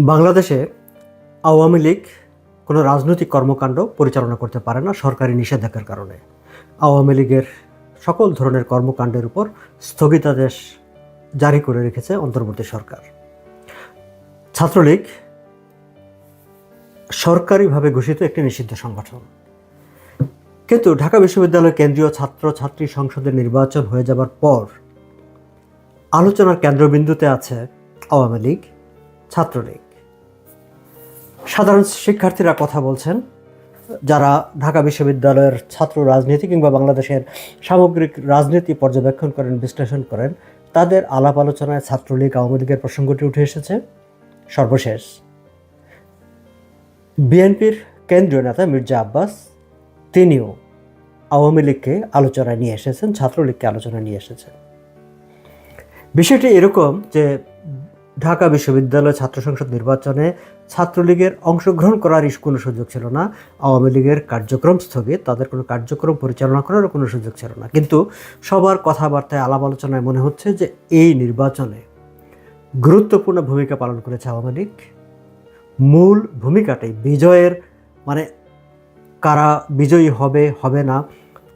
বাংলাদেশে আওয়ামী লীগ কোনো রাজনৈতিক কর্মকাণ্ড পরিচালনা করতে পারে না সরকারি নিষেধাজ্ঞার কারণে। আওয়ামী লীগের সকল ধরনের কর্মকাণ্ডের উপর স্থগিতাদেশ জারি করে রেখেছে অন্তর্বর্তী সরকার। ছাত্রলীগ সরকারিভাবে ঘোষিত একটি নিষিদ্ধ সংগঠন। কিন্তু ঢাকা বিশ্ববিদ্যালয় কেন্দ্রীয় ছাত্র ছাত্রী সংসদের নির্বাচন হয়ে যাবার পর আলোচনার কেন্দ্রবিন্দুতে আছে আওয়ামী লীগ, ছাত্রলীগ। সাধারণ শিক্ষার্থীরা কথা বলছেন, যারা ঢাকা বিশ্ববিদ্যালয়ের ছাত্র রাজনীতি কিংবা বাংলাদেশের সামগ্রিক রাজনীতি পর্যবেক্ষণ করেন, বিশ্লেষণ করেন, তাদের আলাপ আলোচনায় ছাত্রলীগ আওয়ামী লীগের প্রসঙ্গটি উঠে এসেছে। সর্বশেষ, বিএনপির কেন্দ্রীয় নেতা মির্জা আব্বাস, তিনিও আওয়ামী লীগকে আলোচনায় নিয়ে এসেছেন, ছাত্রলীগকে আলোচনায় নিয়ে এসেছেন। বিষয়টি এরকম যে ঢাকা বিশ্ববিদ্যালয় ছাত্র সংসদ নির্বাচনে ছাত্রলীগের অংশগ্রহণ করার কোনো সুযোগ ছিল না। আওয়ামী লীগের কার্যক্রম স্থগিত, তাদের কোনো কার্যক্রম পরিচালনা করারও কোনো সুযোগ ছিল না। কিন্তু সবার কথাবার্তায় আলাপ আলোচনায় মনে হচ্ছে যে এই নির্বাচনে গুরুত্বপূর্ণ ভূমিকা পালন করেছে আওয়ামী লীগ। মূল ভূমিকাটাই বিজয়ের মানে কারা বিজয়ী হবে হবে না,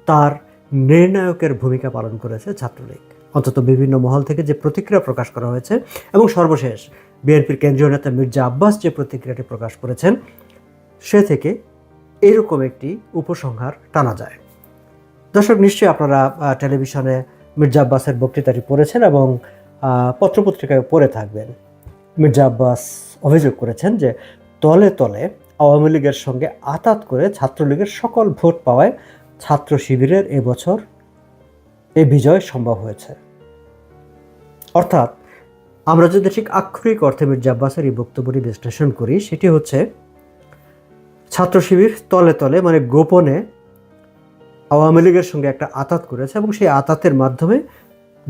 তার নির্ণায়কের ভূমিকা পালন করেছে ছাত্রলীগ। অন্তত বিভিন্ন মহল থেকে যে প্রতিক্রিয়া প্রকাশ করা হয়েছে এবং সর্বশেষ বিএনপির কেন্দ্রীয় নেতা মির্জা আব্বাস যে প্রতিক্রিয়াটি প্রকাশ করেছেন, সে থেকে এরকম একটি উপসংহার টানা যায়। দর্শক, নিশ্চয়ই আপনারা টেলিভিশনে মির্জা আব্বাসের বক্তৃতাটি পড়েছেন এবং পত্রপত্রিকায় পড়ে থাকবেন। মির্জা আব্বাস অভিযোগ করেছেন যে তলে তলে আওয়ামী লীগের সঙ্গে আতাত করে ছাত্রলীগের সকল ভোট পাওয়ায় ছাত্র শিবিরের এবছর এই বিজয় সম্ভব হয়েছে। অর্থাৎ আমরা যদি ঠিক আক্ষরিক অর্থে মির্জা আব্বাসের এই বক্তব্যটি বিশ্লেষণ করি, সেটি হচ্ছে, ছাত্র শিবির তলে তলে মানে গোপনে আওয়ামী লীগের সঙ্গে একটা আতাত করেছে এবং সেই আতাতের মাধ্যমে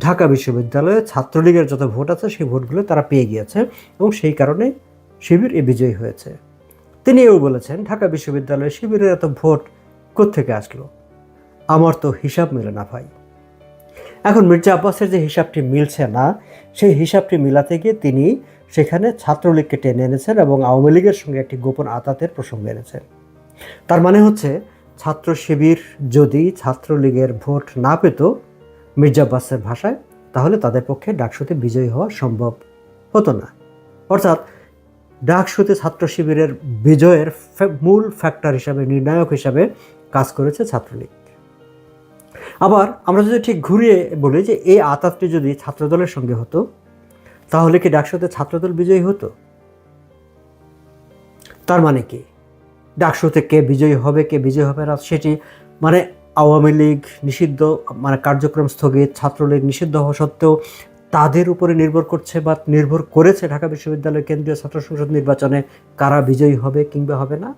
ঢাকা বিশ্ববিদ্যালয়ে ছাত্রলীগের যত ভোট আছে, সেই ভোটগুলো তারা পেয়ে গিয়েছে এবং সেই কারণে শিবির এ বিজয়ী হয়েছে। তিনি এও বলেছেন, ঢাকা বিশ্ববিদ্যালয়ে শিবিরের এত ভোট কোত্থেকে আসলো? আমার তো হিসাব মেলে না ভাই। এখন মির্জা আব্বাসের যে হিসাবটি মিলছে না, সেই হিসাবটি মিলাতে গিয়ে তিনি সেখানে ছাত্রলীগকে টেনে এনেছেন এবং আওয়ামী লীগের সঙ্গে একটি গোপন আতাতের প্রসঙ্গ এনেছেন। তার মানে হচ্ছে, ছাত্র শিবির যদি ছাত্রলীগের ভোট না পেত মির্জা আব্বাসের ভাষায়, তাহলে তাদের পক্ষে ডাকসুতে বিজয়ী হওয়া সম্ভব হতো না। অর্থাৎ, ডাকসুতে ছাত্র শিবিরের বিজয়ের মূল ফ্যাক্টর হিসাবে, নির্ণায়ক হিসাবে কাজ করেছে ছাত্রলীগ। আবার আমরা যদি ঠিক ঘুরিয়ে বলি যে এই আতাতটি যদি ছাত্রদলের সঙ্গে হতো, তাহলে কি ডাকসুতে ছাত্রদল বিজয়ী হতো? তার মানে কি? ডাকসুতে কে বিজয়ী হবে, কে বিজয়ী হবে না, সেটি মানে আওয়ামী লীগ নিষিদ্ধ মানে কার্যক্রম স্থগিত, ছাত্রলীগ নিষিদ্ধ হওয়া সত্ত্বেও তাদের উপরে নির্ভর করছে বা নির্ভর করেছে ঢাকা বিশ্ববিদ্যালয় কেন্দ্রীয় ছাত্র সংসদ নির্বাচনে কারা বিজয়ী হবে কিংবা হবে না?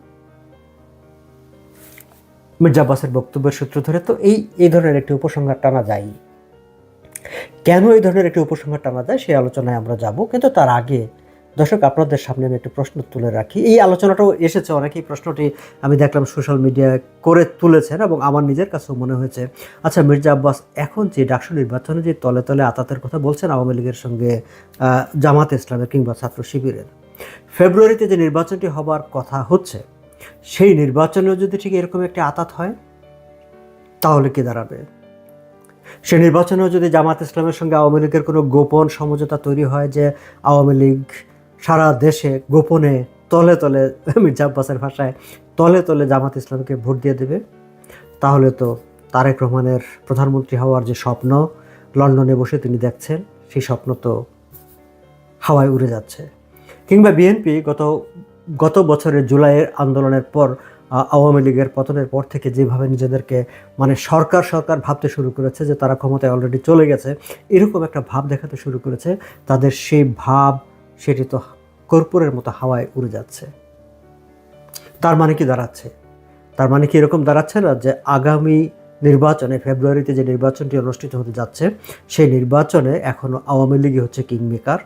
মির্জা আব্বাসের বক্তব্যের সূত্র ধরে তো এই এই ধরনের একটি উপসংহার টানা যায়। কেন এই ধরনের একটি উপসংহার টানা যায় সেই আলোচনায় আমরা যাব, কিন্তু তার আগে দর্শক, আপনাদের সামনে আমি একটি প্রশ্ন তুলে রাখি। এই আলোচনাটাও এসেছে, অনেকেই প্রশ্নটি আমি দেখলাম সোশ্যাল মিডিয়ায় করে তুলেছেন এবং আমার নিজের কাছেও মনে হয়েছে। আচ্ছা মির্জা আব্বাস এখন যে ডাকসু নির্বাচনে যে তলে তলে আতাতের কথা বলছেন আওয়ামী লীগের সঙ্গে জামাত ইসলামের কিংবা ছাত্র শিবিরের, ফেব্রুয়ারিতে যে নির্বাচনটি হবার কথা হচ্ছে সেই নির্বাচনেও যদি ঠিক এরকম একটি আতাত হয়, তাহলে কি দাঁড়াবে? সে নির্বাচনেও যদি জামাত ইসলামের সঙ্গে আওয়ামী লীগের কোনো গোপন সমঝোতা তৈরি হয় যে আওয়ামী লীগ সারা দেশে গোপনে তলে তলে মির্জা আব্বাসের ভাষায় তলে তলে জামাত ইসলামকে ভোট দিয়ে দেবে, তাহলে তো তারেক রহমানের প্রধানমন্ত্রী হওয়ার যে স্বপ্ন লন্ডনে বসে তিনি দেখছেন, সেই স্বপ্ন তো হাওয়ায় উড়ে যাচ্ছে। কিংবা বিএনপি গত গত বছরের জুলাইয়ের আন্দোলনের পর আওয়ামী লীগের পতনের পর থেকে যেভাবে নিজেদেরকে মানে সরকার সরকার ভাবতে শুরু করেছে যে তারা ক্ষমতায় অলরেডি চলে গেছে, এরকম একটা ভাব দেখাতে শুরু করেছে, তাদের সেই ভাব সেটি তো কর্পূরের মতো হাওয়ায় উড়ে যাচ্ছে। তার মানে কি দাঁড়াচ্ছে? তার মানে কি এরকম দাঁড়াচ্ছে না যে আগামী নির্বাচনে, ফেব্রুয়ারিতে যে নির্বাচনটি অনুষ্ঠিত হতে যাচ্ছে, সেই নির্বাচনে এখনও আওয়ামী লীগই হচ্ছে কিংমেকার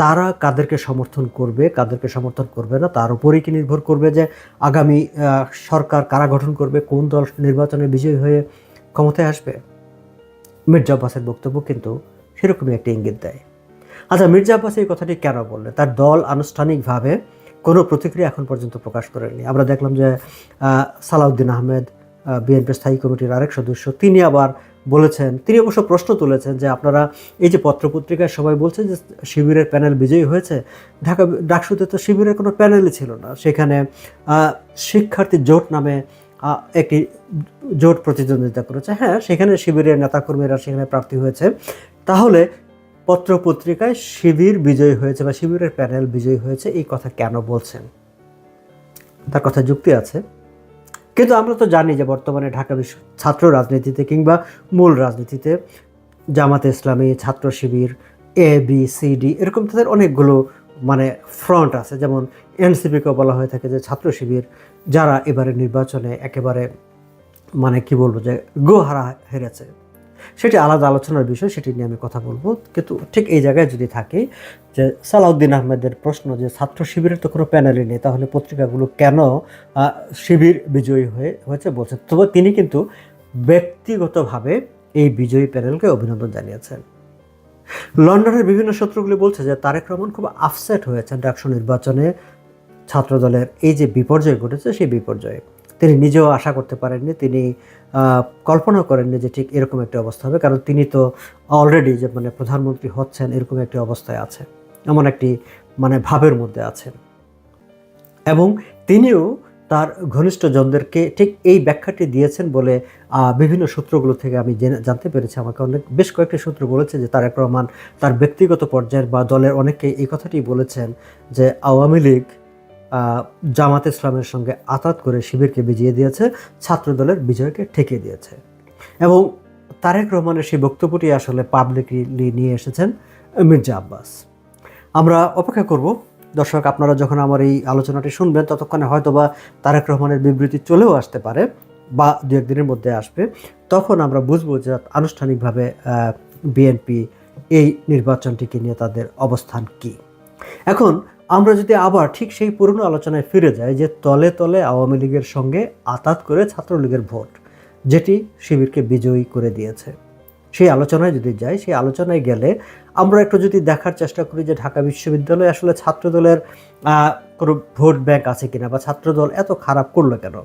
তারা কাদেরকে সমর্থন করবে, কাদেরকে সমর্থন করবে না, তার উপরেই কি নির্ভর করবে যে আগামী সরকার কারা গঠন করবে, কোন দল নির্বাচনে বিজয়ী হয়ে ক্ষমতায় আসবে? মির্জা আব্বাসের বক্তব্য কিন্তু সেরকমই একটা ইঙ্গিত দেয়। আচ্ছা মির্জা আব্বাস এই কথাটি কেন বললেন? তার দল আনুষ্ঠানিকভাবে কোনো প্রতিক্রিয়া এখন পর্যন্ত প্রকাশ করেনি আমরা দেখলাম যে সালাউদ্দিন আহমেদ বিএনপি স্থায়ী কমিটির আরেক সদস্য, তিনি আবার বলেছেন, তিনি অবশ্য প্রশ্ন তুলেছেন যে আপনারা এই যে পত্রপত্রিকায় সবাই বলছেন যে শিবিরের প্যানেল বিজয়ী হয়েছে, ঢাকা ডাকসুতে তো শিবিরের কোনো প্যানেলই ছিল না। সেখানে শিক্ষার্থী জোট নামে একটি জোট প্রতিদ্বন্দ্বিতা করেছে। হ্যাঁ সেখানে শিবিরের নেতাকর্মীরা সেখানে প্রার্থী হয়েছে। তাহলে পত্রপত্রিকায় শিবির বিজয়ী হয়েছে বা শিবিরের প্যানেল বিজয়ী হয়েছে এই কথা কেন বলছেন? তার কথা যুক্তি আছে। কিন্তু আমরা তো জানি যে বর্তমানে ঢাকা বিশ্ব ছাত্র রাজনীতিতে কিংবা মূল রাজনীতিতে Jamaat-e Islami, Chhatra Shibir A B C D এরকম তাদের অনেকগুলো মানে ফ্রন্ট আছে। যেমন এনসিপিকেও বলা হয়ে থাকে যে ছাত্র শিবির, যারা এবারে নির্বাচনে একেবারে মানে কি বলব যে গোহারা হেরেছে। সেটি আলাদা আলোচনার বিষয়, সেটি নিয়ে আমি কথা বলব। কিন্তু ঠিক এই জায়গায় যদি থাকি, যে সালাউদ্দিন আহমেদের প্রশ্ন যে ছাত্র শিবিরের তো কোনো প্যানেলই নেই, তাহলে পত্রিকাগুলো কেন শিবির বিজয়ী হয়ে, হয়েছে বলছে। তবে তিনি কিন্তু ব্যক্তিগতভাবে এই বিজয়ী প্যানেলকে অভিনন্দন জানিয়েছেন। লন্ডনের বিভিন্ন সূত্রগুলি বলছে যে তারেক রহমান খুব আপসেট হয়েছেন ডাকসু নির্বাচনে ছাত্রদলের এই যে বিপর্যয় ঘটেছে, সেই বিপর্যয়ে। তিনি নিজেও আশা করতে পারেননি, তিনি কল্পনা করেননি যে ঠিক এরকম একটি অবস্থা হবে, কারণ তিনি তো অলরেডি যে মানে প্রধানমন্ত্রী হচ্ছেন এরকম একটি অবস্থায় আছে এমন একটি মানে ভাবের মধ্যে আছেন। এবং তিনিও তার ঘনিষ্ঠ জনদেরকে ঠিক এই ব্যাখ্যাটি দিয়েছেন বলে বিভিন্ন সূত্রগুলো থেকে আমি জেনে- জানতে পেরেছি। আমাকে অনেক, বেশ কয়েকটি সূত্র বলেছে যে তারেক রহমান তার ব্যক্তিগত পর্যায়ের বা দলের অনেকে এই কথাটি বলেছেন যে আওয়ামী লীগ জামাত ইসলামের সঙ্গে আতাত করে শিবিরকে বিজিয়ে দিয়েছে, ছাত্রদলের বিজয়কে ঠেকিয়ে দিয়েছে। এবং তারেক রহমানের সেই বক্তব্যটি আসলে পাবলিকলি নিয়ে এসেছেন মির্জা আব্বাস। আমরা অপেক্ষা করব। দর্শক, আপনারা যখন আমার এই আলোচনাটি শুনবেন, ততক্ষণে হয়তোবা তারেক রহমানের বিবৃতি চলেও আসতে পারে বা দু একদিনের মধ্যে আসবে। তখন আমরা বুঝব যে আনুষ্ঠানিকভাবে বিএনপি এই নির্বাচনটিকে নিয়ে তাদের অবস্থান কি। এখন আমরা যদি আবার ঠিক সেই পুরনো আলোচনায় ফিরে যাই যে তলে তলে আওয়ামী লীগের সঙ্গে আতাত করে ছাত্রলীগের ভোট, যেটি শিবিরকে বিজয়ী করে দিয়েছে। সেই আলোচনায় যদি যাই, সেই আলোচনায় গেলে আমরা একটু যদি দেখার চেষ্টা করি যে ঢাকা বিশ্ববিদ্যালয়ে আসলে ছাত্রদলের কোনো ভোট ব্যাংক আছে কিনা বা ছাত্রদল এত খারাপ করল কেন?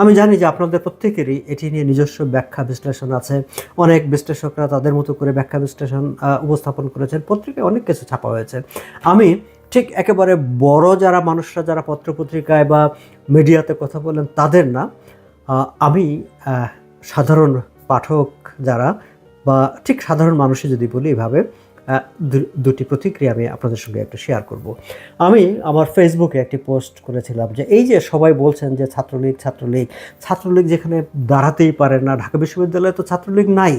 আমি জানি যে আপনাদের প্রত্যেকেরই এটি নিয়ে নিজস্ব ব্যাখ্যা বিশ্লেষণ আছে। অনেক বিশ্লেষকরা তাদের মতো করে ব্যাখ্যা বিশ্লেষণ উপস্থাপন করেছেন। পত্রিকায় অনেক কিছু ছাপা হয়েছে। আমি ঠিক একেবারে বড় যারা মানুষরা, যারা পত্রপত্রিকায় বা মিডিয়াতে কথা বলেন তাদের না। আমি সাধারণ পাঠক যারা বা ঠিক সাধারণ মানুষই যদি বলি এভাবে দুটি প্রতিক্রিয়া আমি আপনাদের সঙ্গে একটু শেয়ার করব। আমি আমার ফেসবুকে একটি পোস্ট করেছিলাম যে, এই যে সবাই বলছেন যে ছাত্রলীগ ছাত্রলীগ ছাত্রলীগ যেখানে দাঁড়াতেই পারে না, ঢাকা বিশ্ববিদ্যালয়ে তো ছাত্রলীগ নাই।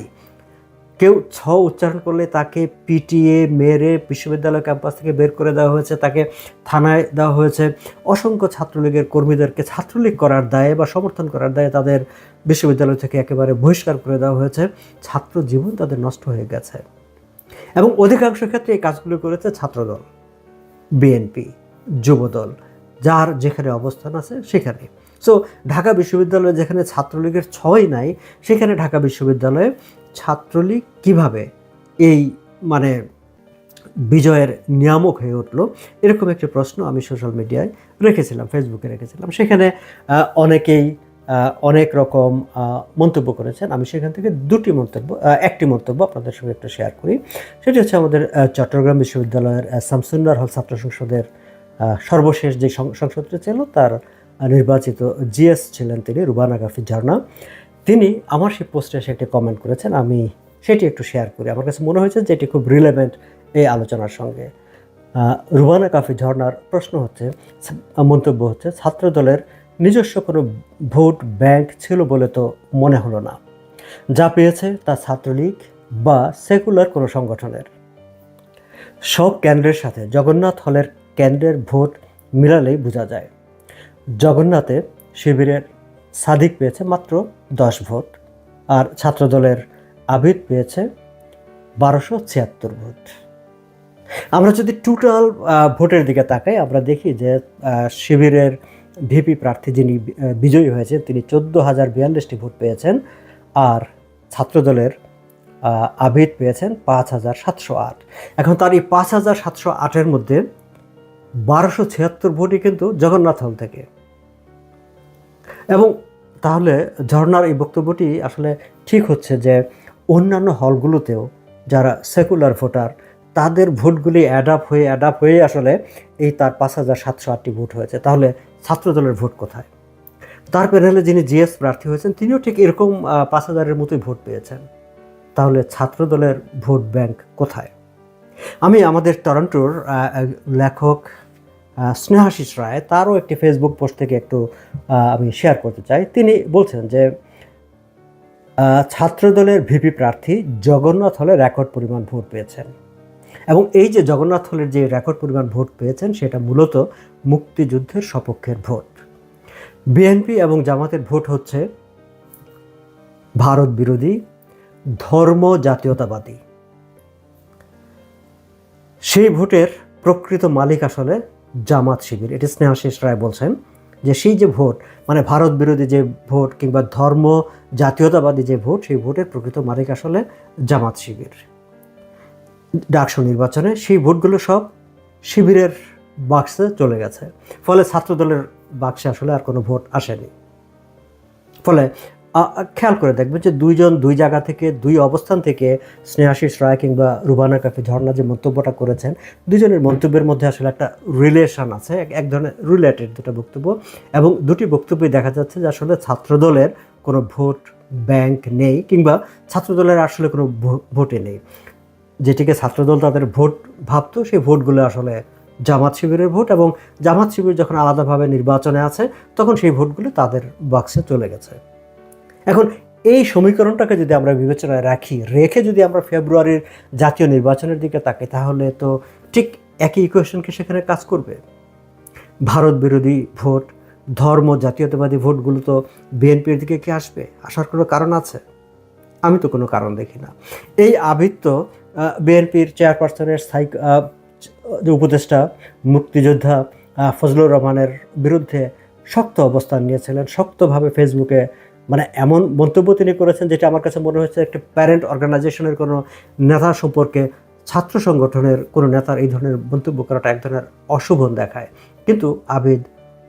কেউ ছ উচ্চারণ করলে তাকে পিটিয়ে মেরে বিশ্ববিদ্যালয় ক্যাম্পাস থেকে বের করে দেওয়া হয়েছে, তাকে থানায় দেওয়া হয়েছে। অসংখ্য ছাত্রলীগের কর্মীদেরকে ছাত্রলীগ করার দায়ে বা সমর্থন করার দায়ে তাদের বিশ্ববিদ্যালয় থেকে একেবারে বহিষ্কার করে দেওয়া হয়েছে। ছাত্র জীবন তাদের নষ্ট হয়ে গেছে। এবং অধিকাংশ ক্ষেত্রে এই কাজগুলো করেছে ছাত্রদল, বিএনপি, যুবদল, যার যেখানে অবস্থান আছে সেখানে। সো ঢাকা বিশ্ববিদ্যালয়ে যেখানে ছাত্রলীগের ছয় নাই, সেখানে ঢাকা বিশ্ববিদ্যালয়ে ছাত্রলীগ কীভাবে এই মানে বিজয়ের নিয়ামক হয়ে উঠল, এরকম একটি প্রশ্ন আমি সোশ্যাল মিডিয়ায় রেখেছিলাম ফেসবুকে রেখেছিলাম। সেখানে অনেকেই অনেক রকম মন্তব্য করেছেন। আমি সেখান থেকে দুটি মন্তব্য একটি মন্তব্য আপনাদের সঙ্গে একটু শেয়ার করি। সেটি হচ্ছে আমাদের চট্টগ্রাম বিশ্ববিদ্যালয়ের শামসুন্নার হল ছাত্র সংসদের সর্বশেষ যে সংসদটি ছিল, তার নির্বাচিত জিএস ছিলেন তিনি, রুবানা গাফি ঝর্ণা তিনি আমার সেই পোস্টে একটি কমেন্ট করেছেন, আমি সেটি একটু শেয়ার করি। আমার কাছে মনে হয়েছে যে এটি খুব রিলেভেন্ট এই আলোচনার সঙ্গে। রুবানা কাফি ঝর্নার প্রশ্ন হচ্ছে মন্তব্য হচ্ছে, ছাত্রদলের নিজস্ব কোনো ভোট ব্যাংক ছিল বলে তো মনে হলো না। যা পেয়েছে তা ছাত্রলীগ বা সেকুলার কোনো সংগঠনের। সব কেন্দ্রের সাথে জগন্নাথ হলের কেন্দ্রের ভোট মিলালেই বোঝা যায়। জগন্নাথে শিবিরের সাদিক পেয়েছে মাত্র দশ ভোট আর ছাত্রদলের আবিদ পেয়েছে বারোশো ছিয়াত্তর ভোট। আমরা যদি টোটাল ভোটের দিকে তাকাই, আমরা দেখি যে শিবিরের ভিপি প্রার্থী যিনি বিজয়ী হয়েছেন, তিনি চোদ্দ হাজার বিয়াল্লিশটি ভোট পেয়েছেন আর ছাত্রদলের আবিদ পেয়েছেন পাঁচ হাজার সাতশো আট। এখন তার এই পাঁচ হাজার সাতশো আটের মধ্যে বারোশো ছিয়াত্তর ভোটই কিন্তু জগন্নাথ হল থেকে। এবং তাহলে ঝর্নার এই বক্তব্যটি আসলে ঠিক হচ্ছে যে অন্যান্য হলগুলোতেও যারা সেকুলার ভোটার, তাদের ভোটগুলি অ্যাড আপ হয়ে অ্যাড আপ হয়ে আসলে এই তার পাঁচ হাজার সাতশো আটটি ভোট হয়েছে। তাহলে ছাত্রদলের ভোট কোথায়? তার প্যানেলে যিনি জিএস প্রার্থী হয়েছেন, তিনিও ঠিক এরকম পাঁচ হাজারের মতোই ভোট পেয়েছেন। তাহলে ছাত্রদলের ভোট ব্যাংক কোথায়? আমি আমাদের টরন্টোর লেখক স্নেহাশিস রায়, তারও একটি ফেসবুক পোস্ট থেকে একটু আমি শেয়ার করতে চাই। তিনি বলছেন যে ছাত্রদলের ভিপি প্রার্থী জগন্নাথ হলে রেকর্ড পরিমাণ ভোট পেয়েছেন। এবং এই যে জগন্নাথ হলের যে রেকর্ড পরিমাণ ভোট পেয়েছেন, সেটা মূলত মুক্তিযুদ্ধের সপক্ষের ভোট। বিএনপি এবং জামাতের ভোট হচ্ছে ভারত বিরোধী, ধর্ম জাতীয়তাবাদী। সেই ভোটের প্রকৃত মালিক আসলে জামাত শিবির, এটি স্নেহাশিস রায় বলছেন, যে সেই যে ভোট মানে ভারত বিরোধী যে ভোট কিংবা ধর্ম জাতীয়তাবাদী যে ভোট, সেই ভোটের প্রকৃত মালিক আসলে জামাত শিবির। ডাকসু নির্বাচনে সেই ভোটগুলো সব শিবিরের বাক্সে চলে গেছে। ফলে ছাত্রদলের বাক্সে আসলে আর কোনো ভোট আসেনি। ফলে খেয়াল করে দেখবেন যে দুইজন দুই জায়গা থেকে, দুই অবস্থান থেকে স্নেহাশিস রায় কিংবা রুবানা কাফি ঝর্ণা যে মন্তব্যটা করেছেন দুজনের মন্তব্যের মধ্যে আসলে একটা রিলেশন আছে, এক- ধরনের রিলেটেড দুটো বক্তব্য এবং দুটি বক্তব্যই দেখা যাচ্ছে যে আসলে ছাত্রদলের কোনো ভোট ব্যাংক নেই কিংবা ছাত্রদলের আসলে কোনো ভোটে নেই। যেটিকে ছাত্রদল তাদের ভোট ভাবতো, সেই ভোটগুলো আসলে জামাত শিবিরের ভোট এবং জামাত শিবির যখন আলাদাভাবে নির্বাচনে আছে, তখন সেই ভোটগুলো তাদের বাক্সে চলে গেছে। এখন এই সমীকরণটাকে যদি আমরা বিবেচনায় রাখি, রেখে যদি আমরা ফেব্রুয়ারির জাতীয় নির্বাচনের দিকে তাকাই, তাহলে তো ঠিক একই ইকুয়েশনকে সেখানে কাজ করবে? ভারত বিরোধী ভোট, ধর্ম, জাতীয়তাবাদী ভোটগুলো তো বিএনপির দিকে কি আসবে? আসার কোনো কারণ আছে? আমি তো কোনো কারণ দেখি না। এই আবৃত্ত বিএনপির চেয়ারপারসনের স্থায়ী যে উপদেষ্টা, মুক্তিযোদ্ধা ফজলুর রহমানের বিরুদ্ধে শক্ত অবস্থান নিয়েছিলেন, শক্তভাবে ফেসবুকে মানে এমন মন্তব্য তিনি করেছেন যেটা আমার কাছে মনে হচ্ছে একটি প্যারেন্ট অর্গানাইজেশনের কোনো নেতা সম্পর্কে ছাত্র সংগঠনের কোনো নেতার এই ধরনের মন্তব্য করাটা এক ধরনের অশোভন দেখায়। কিন্তু আবিদ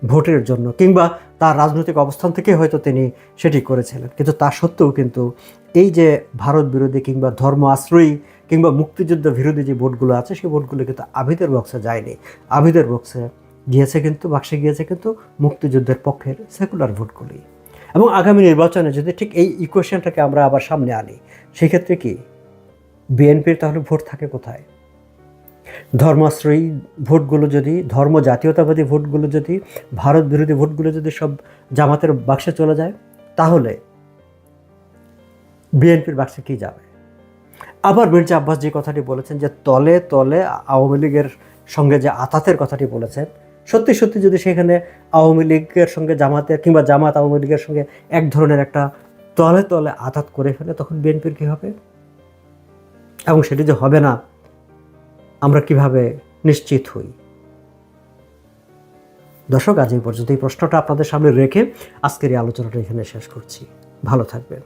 ভোটের জন্য কিংবা তার রাজনৈতিক অবস্থান থেকে হয়তো তিনি সেটি করেছিলেন। কিন্তু তা সত্ত্বেও কিন্তু এই যে ভারত বিরোধী কিংবা ধর্ম আশ্রয়ী কিংবা মুক্তিযুদ্ধ বিরোধী যে ভোটগুলো আছে, সেই ভোটগুলো কিন্তু আবিদের বক্সে যায়নি। আবিদের বক্সে গিয়েছে কিন্তু, বাক্সে গিয়েছে কিন্তু মুক্তিযুদ্ধের পক্ষের সেকুলার ভোটগুলি এবং আগামী নির্বাচনে যদি ঠিক এই ইকুয়েশনটাকে আমরা আবার সামনে আনি, সেক্ষেত্রে কি? বিএনপির তাহলে ভোট থাকে কোথায়? ধর্মাশ্রয়ী ভোটগুলো যদি, ধর্ম জাতীয়তাবাদী ভোটগুলো যদি, ভারত বিরোধী ভোটগুলো যদি সব জামাতের বাক্সে চলে যায়, তাহলে বিএনপির বাক্সে কি যাবে? আবার মির্জা আব্বাস যে কথাটি বলেছেন যে তলে তলে আওয়ামী লীগের সঙ্গে যে আতাতের কথাটি বলেছেন সত্যি সত্যি যদি সেখানে আওয়ামী লীগের সঙ্গে জামাতের কিংবা জামাত আওয়ামী লীগের সঙ্গে এক ধরনের একটা তলে তলে আঘাত করে ফেলে, তখন বিএনপির কী হবে? এবং সেটি যে হবে না, আমরা কীভাবে নিশ্চিত হই? দর্শক, আজ এই পর্যন্ত এই প্রশ্নটা আপনাদের সামনে রেখে আজকের এই আলোচনাটা এখানে শেষ করছি। ভালো থাকবেন।